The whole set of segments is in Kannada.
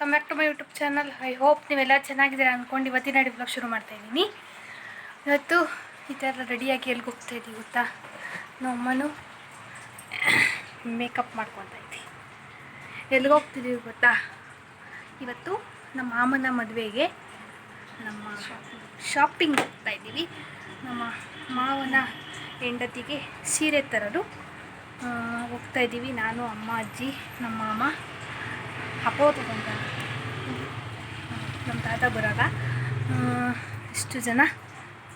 Come back to my YouTube channel I hope ನೀವೆಲ್ಲ ಚೆನ್ನಾಗಿದ್ದೀರಾ ಅಂದ್ಕೊಂಡು ಇವತ್ತಿನ ಬ್ಲಾಗ್ ಶುರು ಮಾಡ್ತಾ ಇದ್ದೀನಿ. ಇವತ್ತು ಈ ಥರ ರೆಡಿಯಾಗಿ ಎಲ್ಲಿಗೆ ಹೋಗ್ತಾ ಇದ್ದೀವಿ ಗೊತ್ತಾ? ನಮ್ಮನು ಮೇಕಪ್ ಮಾಡ್ಕೊತಾ ಇದ್ದೀವಿ ಎಲ್ಲಿಗೆ ಹೋಗ್ತಿದ್ದೀವಿ ಗೊತ್ತಾ? ಇವತ್ತು ನಮ್ಮ ಮಾಮನ ಮದುವೆಗೆ ನಮ್ಮ ಶಾಪಿಂಗ್ ಹೋಗ್ತಾ ಇದ್ದೀವಿ. ನಮ್ಮ ಮಾವನ ಹೆಂಡತಿಗೆ ಸೀರೆ ತರಲು ಹೋಗ್ತಾ ಇದ್ದೀವಿ. ನಾನು, ಅಮ್ಮ, ಅಜ್ಜಿ, ನಮ್ಮ ಮಾಮ. ಅಪೋತದ ಅಂತ ನಮ್ಮ ತಾತ ಬರೋಲ್ಲ ಇಷ್ಟು ಜನ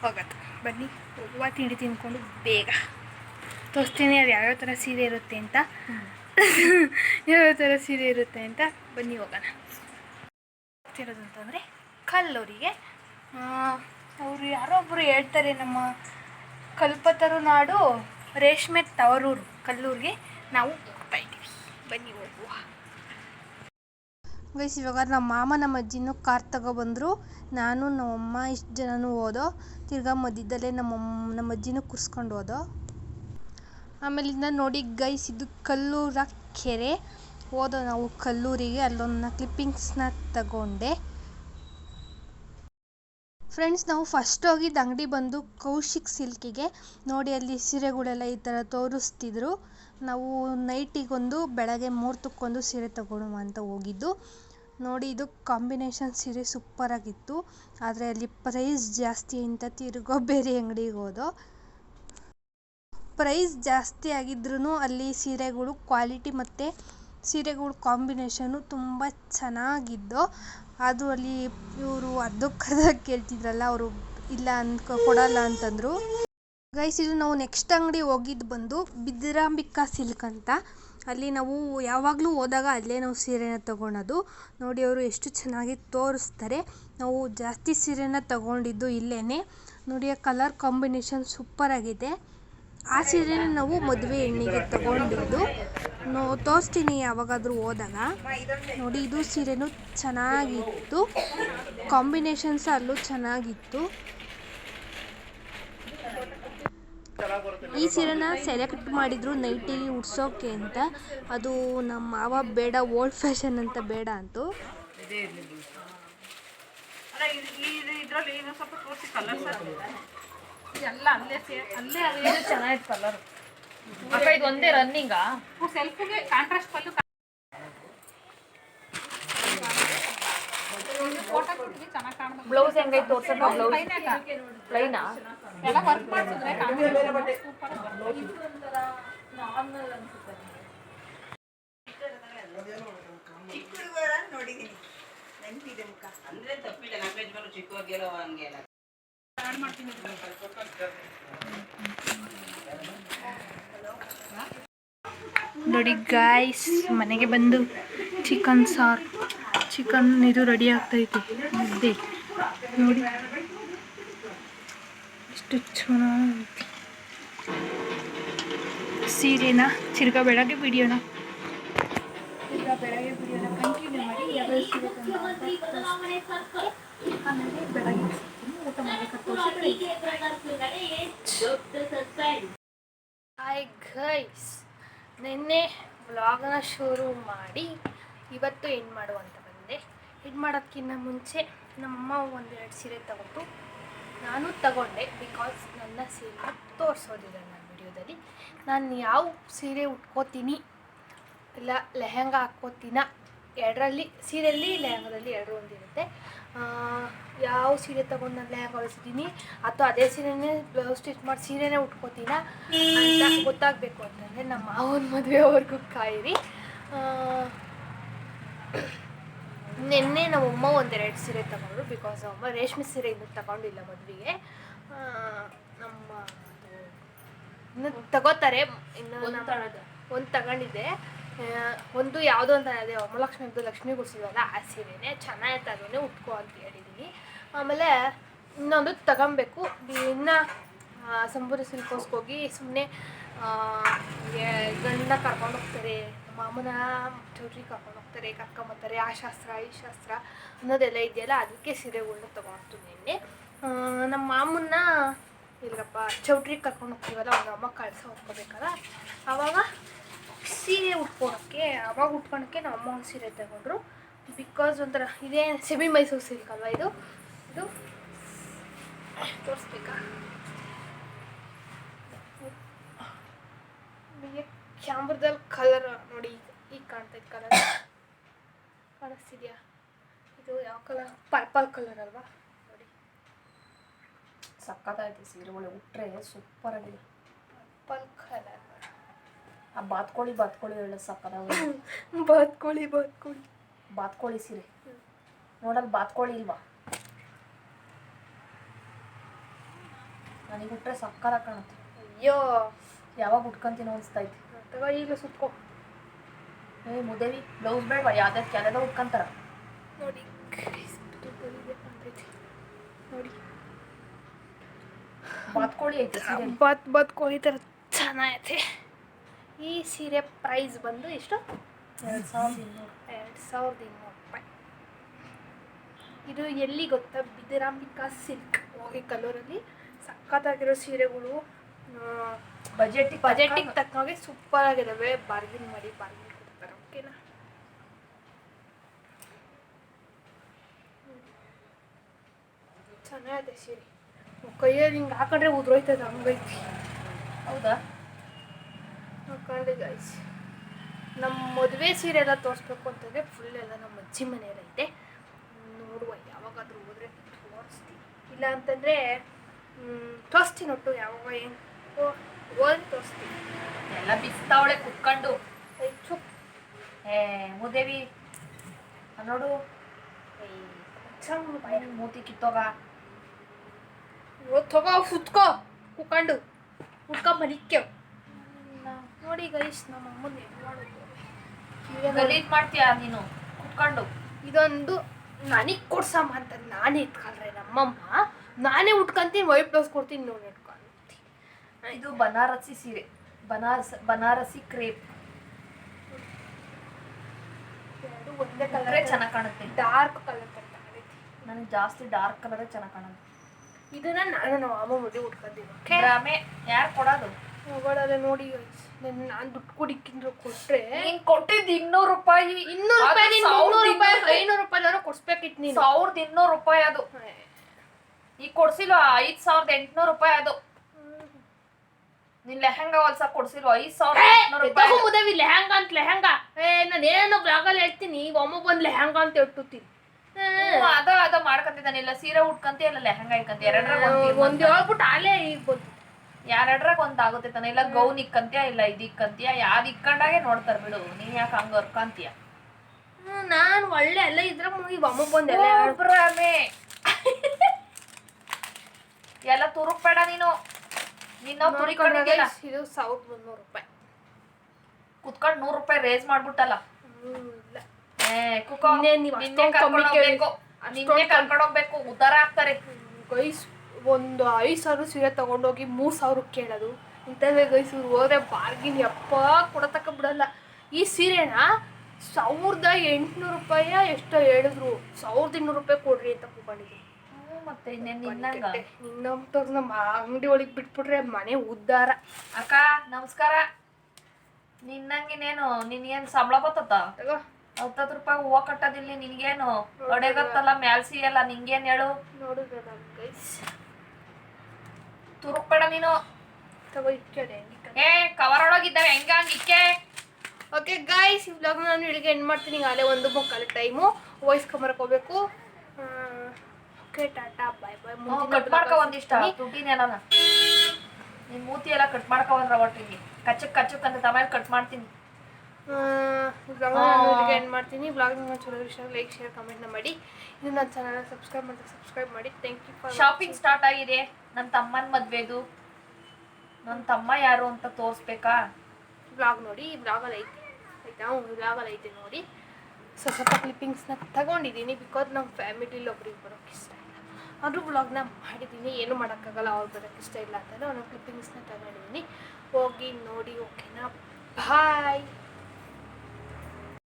ಹೋಗತ್ತೆ. ಬನ್ನಿ, ಹೋಗುವ, ತಿಂಡಿ ತಿನ್ಕೊಂಡು ಬೇಗ. ತೋರಿಸ್ತೀನಿ, ಅದು ಯಾವ್ಯಾವ ಥರ ಸೀರೆ ಇರುತ್ತೆ ಅಂತ. ಯಾವ್ಯಾವ ಥರ ಸೀರೆ ಇರುತ್ತೆ ಅಂತ ಬನ್ನಿ ಹೋಗೋಣ. ಹೋಗ್ತಿರೋದು ಅಂತಂದರೆ ಕಲ್ಲೂರಿಗೆ ಅವರು ಯಾರೋ ಒಬ್ಬರು ಹೇಳ್ತಾರೆ, ನಮ್ಮ ಕಲ್ಪತರು ನಾಡು ರೇಷ್ಮೆ ತವರೂರು ಕಲ್ಲೂರಿಗೆ ನಾವು ಹೋಗ್ತಾ ಇದ್ದೀವಿ. ಬನ್ನಿ ಹೋಗುವ. ಗೈಸ್ ಇವಾಗ ನಮ್ಮ ಮಾಮ ನಮ್ಮ ಅಜ್ಜಿನೂ ಕಾರ್ ತಗೊಬಂದರು ನಾನು ನಮ್ಮಮ್ಮ ಇಷ್ಟು ಜನನೂ ಹೋದೋ. ತಿರ್ಗಾ ಮಧ್ಯದಲ್ಲೇ ನಮ್ಮ ನಮ್ಮ ಅಜ್ಜಿನೂ ಕೂರಿಸ್ಕೊಂಡು ಹೋದೋ. ಆಮೇಲಿಂದ ನೋಡಿ ಗೈಸ್ ಇದು ಕಲ್ಲೂರ ಕೆರೆ. ಹೋದೋ ನಾವು ಕಲ್ಲೂರಿಗೆ. ಅಲ್ಲೊಂದು ಕ್ಲಿಪ್ಪಿಂಗ್ಸ್ನ ತಗೊಂಡೆ. ಫ್ರೆಂಡ್ಸ್ ನಾವು ಫಸ್ಟ್ ಹೋಗಿದ್ದ ಅಂಗಡಿ ಬಂದು ಕೌಶಿಕ್ ಸಿಲ್ಕಿಗೆ ನೋಡಿ ಅಲ್ಲಿ ಸೀರೆಗಳೆಲ್ಲ ಈ ಥರ ತೋರಿಸ್ತಿದ್ರು. ನಾವು ನೈಟಿಗೊಂದು ಬೆಳಗ್ಗೆ ಮುಹೂರ್ತಕ್ಕೊಂದು ಸೀರೆ ತಗೊಳುವ ಅಂತ ಹೋಗಿದ್ದು. ನೋಡಿ ಇದು ಕಾಂಬಿನೇಷನ್ ಸೀರೆ ಸೂಪರಾಗಿತ್ತು ಆದರೆ ಅಲ್ಲಿ ಪ್ರೈಸ್ ಜಾಸ್ತಿ ಅಂತ ತಿರುಗೋ ಬೇರೆ ಅಂಗಡಿಗೆ ಹೋದೋ. ಪ್ರೈಸ್ ಜಾಸ್ತಿ ಆಗಿದ್ರೂ ಅಲ್ಲಿ ಸೀರೆಗಳು ಕ್ವಾಲಿಟಿ ಮತ್ತು ಸೀರೆಗಳ ಕಾಂಬಿನೇಷನು ತುಂಬ ಚೆನ್ನಾಗಿದ್ದು, ಅದು ಅಲ್ಲಿ ಇವರು ಅರ್ಧಕ್ಕರ್ಧ ಕೇಳ್ತಿದ್ರಲ್ಲ, ಅವರು ಇಲ್ಲ ಅನ್ಕೊ ಕೊಡಲ್ಲ ಅಂತಂದರು. ಗೈಸ್ ಇದು ನಾವು ನೆಕ್ಸ್ಟ್ ಅಂಗಡಿ ಹೋಗಿದ್ದು ಬಂದು ಬಿದ್ರಾಂಬಿಕಾ ಸಿಲ್ಕ್ ಅಂತ. ಅಲ್ಲಿ ನಾವು ಯಾವಾಗಲೂ ಹೋದಾಗ ಅಲ್ಲೇ ನಾವು ಸೀರೆನ ತಗೊಳೋದು. ನೋಡಿ, ಅವರು ಎಷ್ಟು ಚೆನ್ನಾಗಿ ತೋರಿಸ್ತಾರೆ. ನಾವು ಜಾಸ್ತಿ ಸೀರೆನ ತಗೊಂಡಿದ್ದು ಇಲ್ಲೇ ನೋಡಿ, ಆ ಕಲರ್ ಕಾಂಬಿನೇಷನ್ ಸೂಪರಾಗಿದೆ. ಆ ಸೀರೆನ ನಾವು ಮದುವೆ ಹೆಣ್ಣಿಗೆ ತಗೊಂಡಿದ್ದು. ನೋ, ತೋರಿಸ್ತೀನಿ ಯಾವಾಗಾದರೂ ಹೋದಾಗ. ನೋಡಿ, ಇದು ಸೀರೆನೂ ಚೆನ್ನಾಗಿತ್ತು. ಕಾಂಬಿನೇಷನ್ಸ್ ಅಲ್ಲೂ ಚೆನ್ನಾಗಿತ್ತು. ಈ ಸೀರೆನ ಸೆಲೆಕ್ಟ್ ಮಾಡಿದ್ರು ನೈಟಿಗೆ ಉಡ್ಸೋಕೆ ಅಂತ. ಅದು ನಮ್ಮ ಮಾವ, ಬೇಡ ಓಲ್ಡ್ ಫ್ಯಾಷನ್ ಅಂತ ಬೇಡ ಅಂತು. ಅಲ್ಲ ಅಲ್ಲೇ ಕಲರ್ ಅಕ್ಕ ಇದು ಒಂದೇ ರನ್ನಿಂಗಾ ಸೆಲ್ಫಿಗೆ ಕಾಂಟ್ರಾಸ್ಟ್ ಪಲ್ಲು ಬ್ಲೌಸ್ ಹೆಂಗೈತೆ ತೋರ್ಸಕ್ಕ ಬ್ಲೌಸ್ ಪ್ಲೈನಾ ಎಲ್ಲ ವರ್ಕ್ ಮಾಡಿಸಿದ್ರೆ ನೆನಪಿದೆ ಮುಖ ಅಂದ್ರೆ ತಪ್ಪಿಲ್ಲ ನಮ್ಮ ಯಜಮಾನು ಚಿಕ್ಕವಾಗೆಲ್ಲ ಹಂಗೆಲ್ಲ ನೋಡಿ ಗಾಯ್ಸ್ ಮನೆಗೆ ಬಂದು ಚಿಕನ್ ಸಾರು ಚಿಕನ್ ಇದು ರೆಡಿ ಆಗ್ತೈತೆ ಮುದ್ದೆ. ನೋಡಿ. ಎಷ್ಟು ಚೆನ್ನಾಗೈತೆ ಸೀರೆನ ತಿರ್ಗಾ ಬೆಳಗ್ಗೆ ಬಿಡಿಯೋಣ. ತಿರ್ಗಾ ಬೆಳಗ್ಗೆ ಬಿಡಿಯೋಣ. ಕಂಟಿನ್ಯೂ ಮಾಡಿ ಯಾವ್ಯಾವ ಸೀರೆ ತಂದ ಅಂತ ತೋರಿಸ್ತೀನಿ. ಆಮೇಲೆ ಬೆಳಗ್ಗೆ ಸಿಗ್ತೀನಿ. ಊಟ ಮಾಡಕ್ಕೆ ಹಾಯ್ ಗೈಸ್ ನಿನ್ನೆ ವ್ಲಾಗ್ನ ಶುರು ಮಾಡಿ ಇವತ್ತು ಎಂಡ್ ಮಾಡುವಂತ ಬಂದೆ. ಇದು ಮಾಡೋದಕ್ಕಿಂತ ಮುಂಚೆ ನಮ್ಮಮ್ಮ ಎರಡು ಸೀರೆ ತಗೊಂಡು ನಾನು ತಗೊಂಡೆ ಬಿಕಾಸ್ ನನ್ನ ಸೀರೆ ತೋರಿಸೋದಿದೆ ನನ್ನ ವಿಡಿಯೋದಲ್ಲಿ. ನಾನು ಯಾವ ಸೀರೆ ಉಟ್ಕೋತೀನಿ ಇಲ್ಲ, ಲೆಹೆಂಗಾ ಹಾಕ್ಕೋತೀನ ಎರಡರಲ್ಲಿ ಸೀರೆಯಲ್ಲಿ ಲೆಹಂಗದಲ್ಲಿ ಎರಡು ಒಂದಿರುತ್ತೆ. ಯಾವ ಸೀರೆ ತಗೊಂಡು ನಾನು ಲೆಹಂಗ ಹೊಲಿಸಿದ್ದೀನಿ? ಅಥವಾ ಅದೇ ಸೀರೆನೇ ಬ್ಲೌಸ್ ಸ್ಟಿಚ್ ಮಾಡಿ ಸೀರೆನೇ ಉಟ್ಕೋತೀನ ಅಂತ ಗೊತ್ತಾಗಬೇಕು ಅಂತಂದರೆ ನಮ್ಮ ಮಾವನ ಮದುವೆವರೆಗೂ ಕಾಯಿರಿ. ಆ, ನಿನ್ನೆ ನಮ್ಮಮ್ಮ ಒಂದೆರಡು ಸೀರೆ ತಗೊಂಡ್ರು ಬಿಕಾಸ್ ಅಮ್ಮ ರೇಷ್ಮೆ ಸೀರೆ ಇನ್ನೂ ತಗೊಂಡಿಲ್ಲ ಮದುವೆಗೆ. ನಮ್ಮ ಇನ್ನು ತಗೋತಾರೆ. ಇನ್ನು ಒಂದು ತಗೊಂಡಿದ್ದೆ? ಆ, ಒಂದು ಯಾವುದೋ ಅಂತ ಅದೇ ವರಮಲಕ್ಷ್ಮಿ ಅಂತ ಲಕ್ಷ್ಮಿ ಗುಡಿಸಿದ್ವಲ್ಲ ಆ ಸೀರೆನೇ ಚೆನ್ನಾಗಿತ್ತು ಅದನ್ನೇ ಉಟ್ಕೋ ಅಂತ ಹೇಳಿದ್ದೀನಿ ಆಮೇಲೆ ಇನ್ನೊಂದು ತಗೊಬೇಕು. ಇನ್ನು ಸಂಬೂರಿ ಸಿಲ್ಕೋಸ್ಕೋಗಿ ಸುಮ್ಮನೆ ಗಂಡನ್ನ ಕರ್ಕೊಂಡು ಹೋಗ್ತಾರೆ, ಮಾಮನ ಚೌಟ್ರಿ ಕರ್ಕೊಂಡು ಹೋಗ್ತಾರೆ, ಕರ್ಕೊಂಬರ್ತಾರೆ, ಆ ಶಾಸ್ತ್ರ, ಈ ಶಾಸ್ತ್ರ ಅನ್ನೋದೆಲ್ಲ ಇದೆಯಲ್ಲ, ಅದಕ್ಕೆ ಸೀರೆಗಳನ್ನ ತೊಗೊಂಡು ನಿನ್ನೆ. ನಮ್ಮ ಮಾಮನ್ನ ಇಲ್ಲಪ್ಪ ಚೌಟ್ರಿಗೆ ಕರ್ಕೊಂಡು ಹೋಗ್ತೀವಲ್ಲ ಅವ್ರ ಅಮ್ಮ ಕಳ್ಸ ಹೋಗ್ಕೋಬೇಕಲ್ಲ ಆವಾಗ ಸೀರೆ ಉಟ್ಕೊಳಕ್ಕೆ ಅವಾಗ ಉಟ್ಕೊಳಕ್ಕೆ ನಮ್ಮ ಅಮ್ಮ ಒಂದು ಸೀರೆ ತಗೊಂಡ್ರು. ಬಿಕಾಸ್ ಒಂಥರ ಇದೇ ಸೆಮಿ ಮೈಸೂರು ಸಿಲ್ಕ್ ಅಲ್ವಾ ಇದು? ಇದು ತೋರಿಸ್ಬೇಕಾ? ಕ್ಯಾಮ್ರದಲ್ಲಿ ಕಲರ್ ನೋಡಿ ಈಗ ಕಾಣ್ತಾ ಕಾಣ್ತೈತೆ ಕಲರ್ ಕಾಣಿಸ್ತಿದ್ಯಾ? ಇದು ಯಾವ ಕಲರ್ ಪರ್ಪಲ್ ಕಲರ್ ಅಲ್ವಾ? ನೋಡಿ. ಸಕ್ಕತ್ತಾಯ್ತು ಸೀರೆ ಒಳ್ಳೆ ಉಟ್ರೆ ಸೂಪರ್ ಆಗಿದೆ. ಪರ್ಪಲ್ ಕಲರ್ ಆ ಬಾತ್ಕೋಳಿ ಬಾತ್ಕೋಳಿ ಒಳ್ಳೆ ಸಕ್ಕದಾಗ ಬಾತ್ಕೋಳಿ ಬಾತ್ಕೋಳಿ. ಬಾತ್ಕೋಳಿ ಸೀರೆ. ನೋಡಲ್ಲಿ ಬಾತ್ಕೋಳಿ ಇಲ್ವಾ? ನನಗೆ ಉಟ್ರೆ ಸಕ್ಕದಾಗ ಕಾಣುತ್ತೆ. ಅಯ್ಯೋ. ಯಾವಾಗ ಉಟ್ಕೊಂತೀನೋ ಅನಿಸ್ತೈತಿ. ತಗೋ ಈಗ ಸುತ್ಕೋ. ಏ ಮುದೇವಿ ಬ್ಲೌಸ್ ಬೇಡವಾ ಯಾವ್ದಾದ್ರು ಯಾವ್ದಾದ್ರು ಉಟ್ಕೊಂತಾರ. ನೋಡಿ ಕಾಣ್ತೈತಿ ನೋಡಿ. ಬಾತ್ಕೋಳಿ ಐತೆ ಸೀರೆ ಬತ್ ಬತ್ಕೋಳಿ ಥರ ಚೆನ್ನಾಗೈತೆ. ಈ ಸೀರೆ ಪ್ರೈಸ್ ಬಂದು ಎಷ್ಟು? ಎರಡು ಸಾವಿರದ ಇನ್ನೂರು. ಎರಡು ಸಾವಿರದ ಇನ್ನೂರು ರೂಪಾಯಿ. ಇದು ಎಲ್ಲಿ ಗೊತ್ತಾ? ಬಿದಿರಾಂಬಿಕಾ ಸಿಲ್ಕ್. ಹೋಗಿ ಕಲರಲ್ಲಿ ಸಖತ್ತಾಗಿರೋ ಸೀರೆಗಳು ಬಜೆಟ್ ಬಜೆಟಿಗೆ ತಕ್ಕನಾಗೆ ಸೂಪರ್ ಆಗಿದ್ದಾವೆ ಬಾರ್ಗಿನ್ ಮಾಡಿ ಬಾರ್ಗಿನ್ ಕೊಡ್ತಾರೆ. ಓಕೆನಾ ಚೆನ್ನಾಗಿದೆ ಸೀರೆ. ಕೈಯಲ್ಲಿ ಹಿಂಗೆ ಹಾಕೊಂಡ್ರೆ ಉದುರೋಯ್ತದೆ ಹಂಗೈತಿ. ಹೌದಾ? ಹಾಕೊಂಡೆ ಗೈಸ್ ನಮ್ಮ ಮದುವೆ ಸೀರೆ ಎಲ್ಲ ತೋರಿಸ್ಬೇಕು ಅಂತಂದರೆ ಫುಲ್ ಎಲ್ಲ ನಮ್ಮ ಅಜ್ಜಿ ಮನೆಯಲ್ಲೈತೆ ನೋಡುವ ಯಾವಾಗಾದರೂ ಹೋದರೆ ತೋರಿಸ್ತೀನಿ. ಇಲ್ಲ ಅಂತಂದರೆ ತೋರಿಸ್ತೀನಿ ಒಟ್ಟು ಯಾವಾಗ ಏನು ಹೋದ್ರೆ ತೋರಿಸ್ತೀನಿ. ಎಲ್ಲ ಬಿಸ್ತಾವಳೆ ಕುತ್ಕೊಂಡು. ಹೆಚ್ಚು ಏ ಮುದೇವಿ ನೋಡು. ಮೂತಿ ಕಿತ್ತೋಗ. ತಗೋ ಕುತ್ಕೋ ಕುತ್ಕೊಂಡು. ಕುತ್ಕೊ ಮಲಿಕ್ಯವ್ ನೋಡಿ ಗೈಸ್ ನಮ್ಮ ಅಮ್ಮನ ಮಾಡೋದು. ಗಲೀಜ್ ಮಾಡ್ತೀಯ ನೀನು? ಕುತ್ಕೊಂಡು. ಇದೊಂದು ನನಗೆ ಕೊಡ್ಸಮ್ಮ ಅಂತ ನಾನೇ ಇಟ್ಕೊಂಡ್ರೆ ನಮ್ಮಮ್ಮ ನಾನೇ ಉಟ್ಕೊಂತೀನಿ ವೈಟ್ ಬ್ಲೌಸ್ ಕೊಡ್ತೀನಿ ನೋಡಿ ಇಟ್ಕೊಂಡು ಇದು ಬನಾರಸಿ ಸೀರೆ. ಬನಾರಸ್ ಬನಾರಸಿ ಕ್ರೇಪ್. ಒಂದೇ ಕಲರೇ ಚೆನ್ನಾಗಿ ಕಾಣುತ್ತೆ. ಡಾರ್ಕ್ ಕಲರ್ ನನಗೆ ಜಾಸ್ತಿ ಡಾರ್ಕ್ ಕಲರ್ ಚೆನ್ನಾಗಿ ಕಾಣುತ್ತೆ. ಇದನ್ನ ನಾನು ನಮ್ಮ ಅಮ್ಮ ಓಕೆ ಡ್ರಾಮೆ. ಯಾರು ಕೊಡೋದು? ಮೊಬೈಲಲ್ಲೇ ನೋಡಿ ನಾನು ದುಡ್ಡು ಕೊಡಿಕ್ಕಿಂದ್ರೆ ಕೊಟ್ರೆ ನೀನ್ ಕೊಟ್ಟಿದ್ದು ಇನ್ನೂರು ರೂಪಾಯಿ. ಇನ್ನೂರು ರೂಪಾಯಿ ನೀನು ಮುನ್ನೂರು ರೂಪಾಯಿ. ಐನೂರು ರೂಪಾಯಿ ಕೊಡ್ಸ್ಬೇಕಿತ್ತು ನೀನು. ಸಾವಿರದ ಇನ್ನೂರು ರೂಪಾಯಿ ಅದು. ಈಗ ಕೊಡ್ಸಿಲ್ವಾ? ಐದ್ ಸಾವಿರದ ಎಂಟ್ನೂರು ರೂಪಾಯಿ ಅದು. ನೀನ್ ಲೆಹಂಗಾ ಹೊಲ್ಸ ಕೊಡ್ಸಿಲ್ವ? ಐದ್ ಸಾವಿರದ ಎಂಟ್ನೂರು ರೂಪಾಯಿ. ಮುದವಿ ಲೆಹಂಗಾ ಅಂತ ಲೆಹಂಗಾ? ಏ ನಾನು ಏನೋ ಬ್ಲಾಗಲ್ಲಿ ಹೇಳ್ತೀನಿ. ಈಗ ಒಮ್ಮ ಬಂದ್ ಲೆಹಂಗಾ ಅಂತ ಇಟ್ಟುತ್ತೀನಿ ಅದ ಅದ ಮಾಡ್ಕೊಂತಿದ್ದಾನಿಲ್ಲ ಸೀರೆ ಉಟ್ಕಂತ ಇಲ್ಲ ಲೆಹಂಗಾ ಇಕ್ಕಂತ ಎರಡರ ಒಂದ್ ಹೇಳ್ಬಿಟ್ಟು ಅಲ್ಲೇ ಈಗ ಬಂತು ಯಾರೆಡ್ರಾಗ ಒಂದ್ ಆಗುತ್ತೆ ತಾನೆ? ಇಲ್ಲ ಗೌನ್ ಇಕ್ಕಂತೀಯ ಇಲ್ಲ ಇದ್ ಇಕ್ಕಂತೀಯ ಯಾವ್ದ್ ಇಕ್ಕಂಡಾಗೆ ನೋಡ್ತಾರ ಬಿಡು. ನೀನ್ ಯಾಕೆ ಹಂಗ ಹೊರ್ಕಂತೀಯ ನಾನು ಒಳ್ಳೆ ಅಲ್ಲೇ ಇದ್ರೆ ಮುಗಿ ಬಂದು ಎಲ್ಲ ಭ್ರಮೆ ಎಲ್ಲ ತುರುಕ್ಬೇಡ ನೀನು. ನಿನ್ನ ಇದು ಸಾವಿರದ ಮುನ್ನೂರು ರೂಪಾಯಿ. ಕುತ್ಕೊಂಡ್ ನೂರು ರೂಪಾಯಿ ರೇಸ್ ಮಾಡ್ಬಿಟ್ಟಲ್ಲ. ಏ ಕುಕೋ ಇನ್ನೇನ್ ನೀವ್ ನಿನ್ನೆ ಕರ್ಕೊಂಡ್ ಹೋಗ್ಬೇಕು. ಅಷ್ಟೊಂದ್ ನಿನ್ನೆ ಕರ್ಕೊಂಡ್ ಹೋಗ್ಬೇಕು. ಉದ್ದಾರ ಆಗ್ತಾರೆ. ಗೈಸ್ ಒಂದು ಐದು ಸಾವಿರ ಸೀರೆ ತೊಗೊಂಡೋಗಿ ಮೂರು ಸಾವಿರಕ್ಕೆ ಕೇಳೋದು. ಇಂಥದ್ದೇ ಗೈಸ್ ಇವ್ರು ಹೋದ್ರೆ ಬಾರ್ಗಿನ್ ಎಪ್ಪ ಕೊಡತಕ್ಕ ಬಿಡಲ್ಲ. ಈ ಸೀರೆನ ಸಾವಿರದ ಎಂಟುನೂರು ರೂಪಾಯ ಎಷ್ಟೋ ಹೇಳಿದ್ರು. ಸಾವಿರದ ಇನ್ನೂರು ರೂಪಾಯಿ ಕೊಡ್ರಿ ಅಂತ ಕೂಕೊಂಡಿದ್ರು ಮತ್ತೆ ನಿನ್ನಂತವ್ರು ನಮ್ಮ ಅಂಗಡಿ ಒಳಗೆ ಬಿಟ್ಬಿಟ್ರೆ ಮನೆ ಉದ್ದಾರ. ಅಕ್ಕ ನಮಸ್ಕಾರ. ನಿನ್ನಂಗಿನೇನು ನಿನ್ಗೇನ್ ಸಂಬಳ ಬತ್ತತ್ತ ಹತ್ತತ್ತು ರೂಪಾಯಿ ಹೂವು ಕಟ್ಟೋದಿಲ್ಲ ನಿನ್ಗೇನು? ಒಡೆಗತ್ತಲ್ಲ ಮ್ಯಾಲ್ಸಿ ಸಿಯಲ್ಲ ನಿಂಗೇನ್ ಹೇಳು? ನೋಡಿದ್ರೆ ನೀನು? ತಗೋ ಇಕ್ಕಡೆ ಏ ಕವರ್ ಒಳಗಿದ್ದಾವೆ ಹೆಂಗ ಹಂಗಿಕ್ಕೆ ಓಕೆ ಗಾಯ್ಸ್ ಈ ವ್ಲಾಗ್ ನಾನು ಇಲ್ಲಿಗೆ ಎಂಡ್ ಮಾಡ್ತೀನಿ. ಅಲ್ಲೇ ಒಂದು ಮುಕ್ಕಾಲು ಟೈಮು ವಾಯ್ಸ್ ಕಮರಕ್ಕೆ ಹೋಗ್ಬೇಕು okay tata bye bye cut ಮಾಡ್ಕೊ ಒಂದಿಷ್ಟ. ದುಡ್ಡಿನೆಲ್ಲ ನಿಮ್ಮ ಮೂತಿ ಎಲ್ಲ ಕಟ್ ಮಾಡ್ಕೊ ಬಂದ್ರ ಒಟ್ಟಿಗೆ. ಕಚ್ಚಕ್ ಕಚ್ಚಕ್ ಅಂತ ತಮೇಲೆ ಕಟ್ ಮಾಡ್ತೀನಿ. ಇಲ್ಲಿಗೆ ಎಂಡ್ ಮಾಡ್ತೀನಿ. ವ್ಲಾಗ್ ನಿಮ್ಮ ಚಲೋ ಇಷ್ಟ ಲೈಕ್ ಶೇರ್ ಕಮೆಂಟ್ನ ಮಾಡಿ. ಇದು ನನ್ನ ಚಾನಲ್ ಸಬ್ಸ್ಕ್ರೈಬ್ ಮಾಡಿ ಸಬ್ಸ್ಕ್ರೈಬ್ ಮಾಡಿ. Thank you for shopping start ಆಗಿದೆ. ನನ್ನ ತಮ್ಮನ ಮದ್ವೆದು. ನನ್ನ ತಮ್ಮ ಯಾರು ಅಂತ ತೋರಿಸ್ಬೇಕಾ? ವ್ಲಾಗ್ ನೋಡಿ ಈ ವ್ಲಾಗಲ್ಲಿ ಐತೆ. ಆಯಿತಾ? ವ್ಲಾಗಲ್ಲಿ ಐತೆ ನೋಡಿ. ಸ್ವಲ್ಪ ಸ್ವಲ್ಪ ಕ್ಲಿಪ್ಪಿಂಗ್ಸ್ನ ತಗೊಂಡಿದ್ದೀನಿ ಬಿಕಾಸ್ ನಮ್ಮ ಫ್ಯಾಮಿಲಿಲಿ ಒಬ್ರಿಗೆ ಬರೋಕ್ಕೆ ಇಷ್ಟ ಇಲ್ಲ. ಆದರೂ ವ್ಲಾಗ್ನ ಮಾಡಿದ್ದೀನಿ ಏನು ಮಾಡೋಕ್ಕಾಗಲ್ಲ, ಅವ್ರು ಬರೋಕ್ಕೆ ಇಷ್ಟ ಇಲ್ಲ ಅಂತಂದರೆ ಅವ್ನ ಕ್ಲಿಪ್ಪಿಂಗ್ಸ್ನ ತಗೊಂಡಿದ್ದೀನಿ ಹೋಗಿ ನೋಡಿ ಓಕೆನಾ ಬಾಯ್